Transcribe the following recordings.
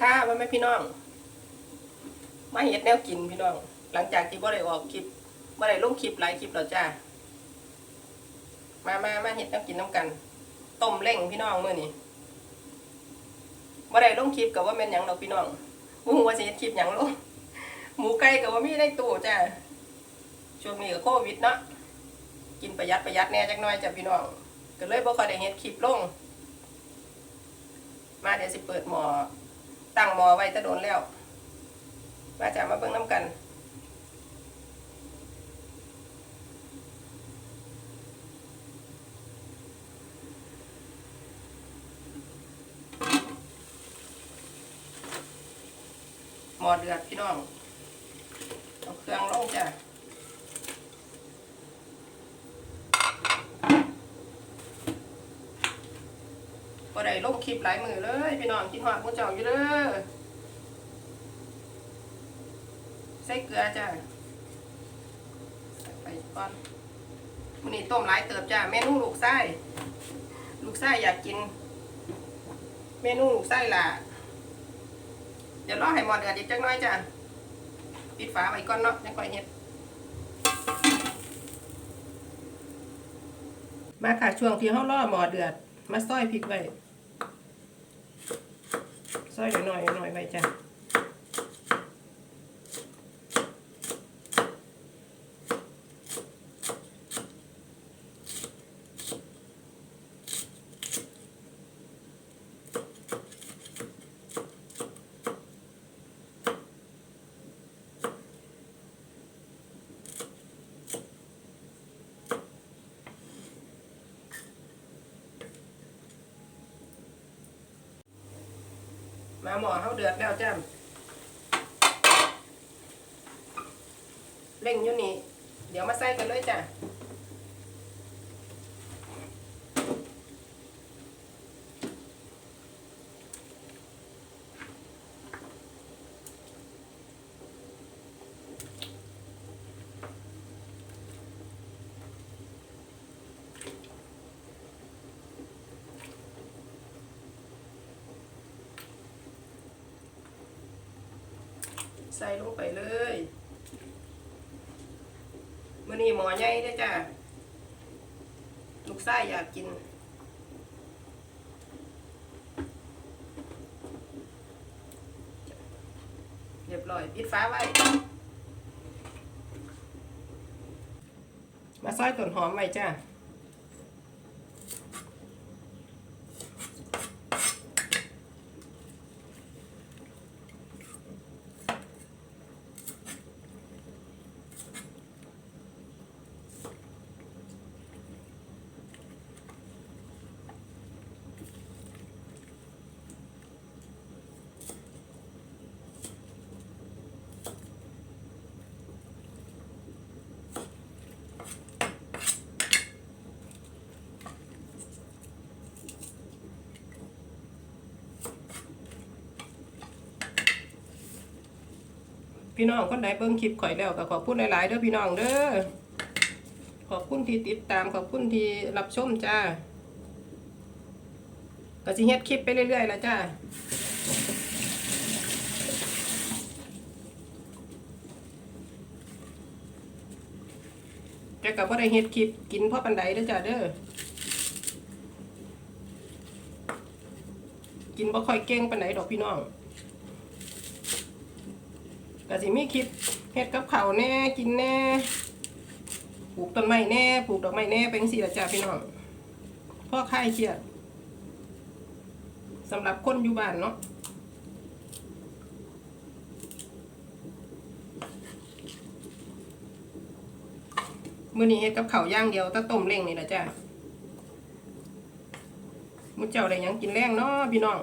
ค่ะพ่อแม่พี่น้องมาเห็ดแนวกินพี่น้อง หลังจากที่บ่ได้ออกคลิปบ่ได้ลงคลิปหลายคลิปแล้วจ้ามามามาเห็ดแนวกินน้ำกันต้มเล่งพี่น้องมื้อนี้บ่ได้ลงคลิปกับว่าแม่นหยังดอกพี่น้องบ่ฮู้ว่าสิเฮ็ดคลิปหยังลงหมูไก่กับว่ามีในตู้จ้าช่วงนี้ก็โควิดเนาะกินประหยัดประหยัดแน่จักหน่อยจ้ะพี่น้องก็เลยบ่ค่อยได้เฮ็ดคลิปลงมาเดี๋ยวสิเปิดหมอ ตั้งหมอไว้จะโดนแล้ว มาจะมาเบิ่งน้ำกัน หมอเดือดพี่น้อง เอาเครื่องลงจ้ะ ก็ได้ ลงคลิปหลายมือเลยพี่น้องกินหอดมูเจ้าอยู่เด้อใส่เกลือจ้ะใส่ไปก่อนมันนี้ต้มหลายเติบจ้ะเมนูลูกไส้ลูกไส้อยากกิน เมนูลูกไส้ล่ะเดี๋ยวรอให้หมอเดือดอีกจักน้อยจ้ะปิดฝาไว้ก่อนเนาะยังค่อยเฮ็ดมาค่ะช่วงที่เขาล่อหมอเดือด มาซอยพริกไว้ ซอยหน่อยๆหน่อยไว้จ้ะ มาหมอเขาเดือดแล้วจ้ะเร่งอยู่นี่ เดี๋ยวมาใส่กันเลยจ้ะ ใส่ลงไปเลยมื่อนี้หมอใหญ่เด้จ้ะลูกไส้อยากกิน เรียบร้อยปิดฟ้าไว้ มาซอยต้นหอมไว้จ้ะ พี่น้องคนไหนเบิ่งคลิปข่อยแล้วก็ขอบคุณหลายๆเด้อพี่น้องเด้อขอบคุณที่ติดตามขอบคุณที่รับชมจ้าก็สิเฮ็ดคลิปไปเรื่อยๆแล้วจ้าแต่ก็บ่ได้เฮ็ดคลิปกินเพราะปันใดเด้อจ้าเด้อกินบ่ค่อยเก่งปานใดดอกพี่น้อง ก็สิมีคลิปเฮ็ดกับข้าวแน่กินแน่ปลูกต้นไม้แน่ปลูกดอกไม้แน่เป็นสิละจ้าพี่น้องพ่อคลายเครียดสำหรับคนอยู่บ้านเนาะมื้อนี้เฮ็ดกับข้าวย่างเดียวตะต้มเล้งนี่ละจ้ามุเจ้าได้หยังกินแรงเนาะพี่น้อง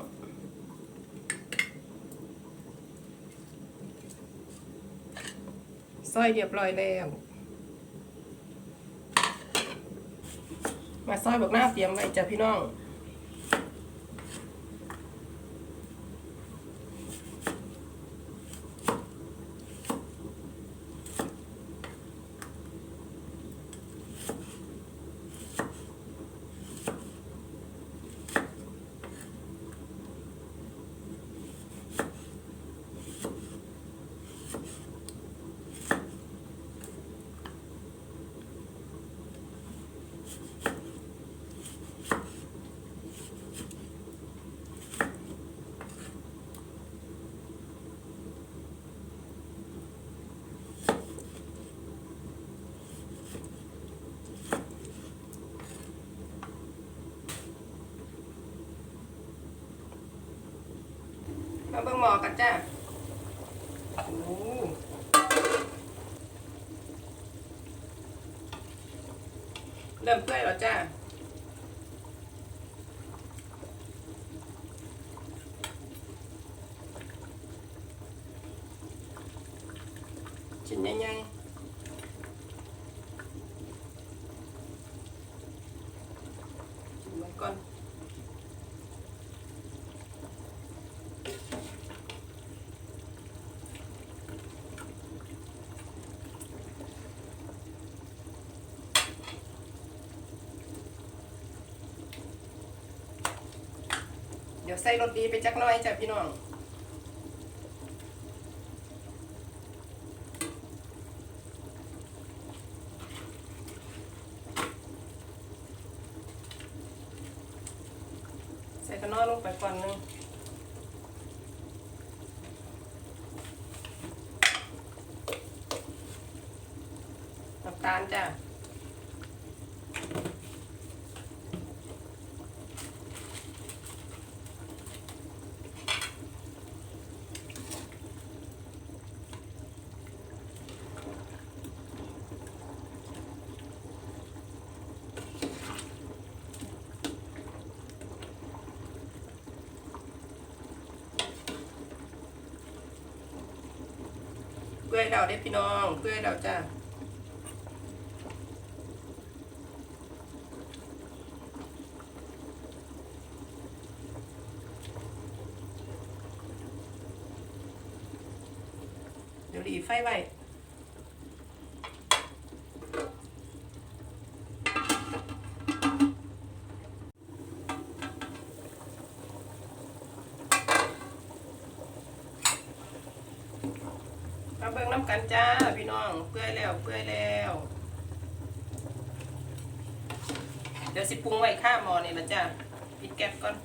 ซอยเรียบร้อยแล้ว มาซอยบอกหน้าเตรียมไว้จ้ะพี่น้อง มาเบิ่งหมอกันจ้าโอ้เริ่มเปื่อยแล้วจ้าชิ้นใหญ่ๆชิ้นไว้ก่อน ดี๋ยวใส่รสดีไปจักหน้อยจ้ะพี่น้องใส่กระนอลงไปก่อนหนึงน้ำตาลจ้ะ อยแล้วเด้พี่น้องเปื่อยแล้วจ้าเดี๋ยวหลีไฟไว้มาเบิ่งน้ำกันจ้าพี่น้องเปื่อยแล้วเปื่อยแล้ว เดี๋ยวสิปรุงไว้ข้ามมอนี่ละจ้าปิดแก๊สก่อน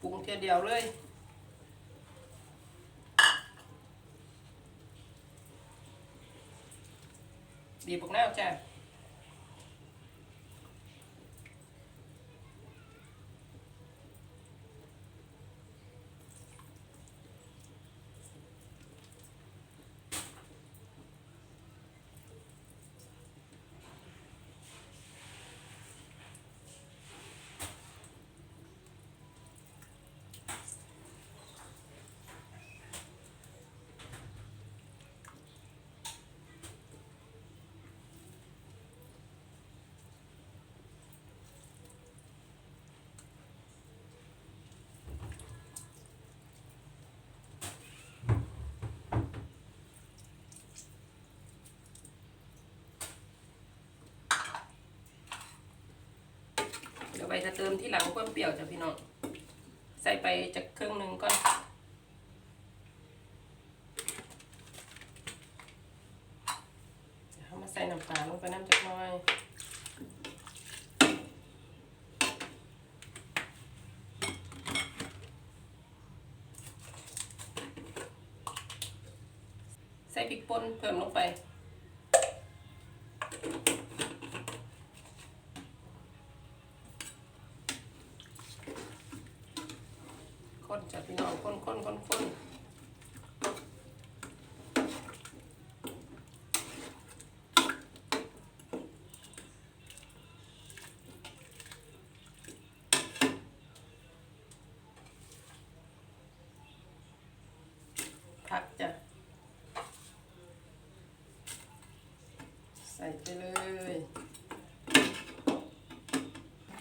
ปรุงเทียเดียวเลยบีบบักนาวจ้ะ จะเติมที่หลังเพิ่มเปรี้ยวจ้ะพี่น้องใส่ไปจากครึ่งหนึ่งก่อนเอามาใส่น้ำตาลลงไปน้ำจักน่อยใส่พริกป่นเพิ่มลงไป คนจ้ะพี่น้องคนคนคนคนผักจ้ะใส่ไปเลย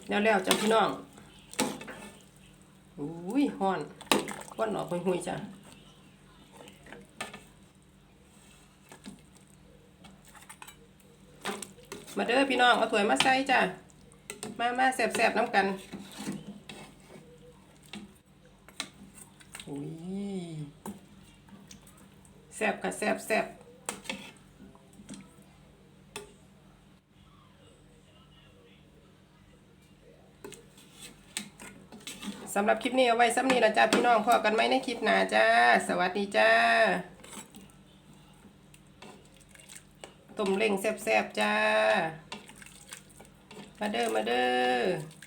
แล้วแล้วจ้ะพี่น้อง อุ้ยฮ้อนควันออกหุยๆจ้ะมาเด้อพี่น้องเอาถ้วยมาใส่จ้ะ มามาแสบๆน้ำกันอุ้ยแสบค่ะแสบแสบ สำหรับคลิปนี้เอาไว้ซ้ำนี้ละจ้าพี่น้องพอกันไหมในคลิปหน้าจ้า สวัสดีจ้าต้มเล่งแซ่บๆจ้า มาเด้อมาเด้อ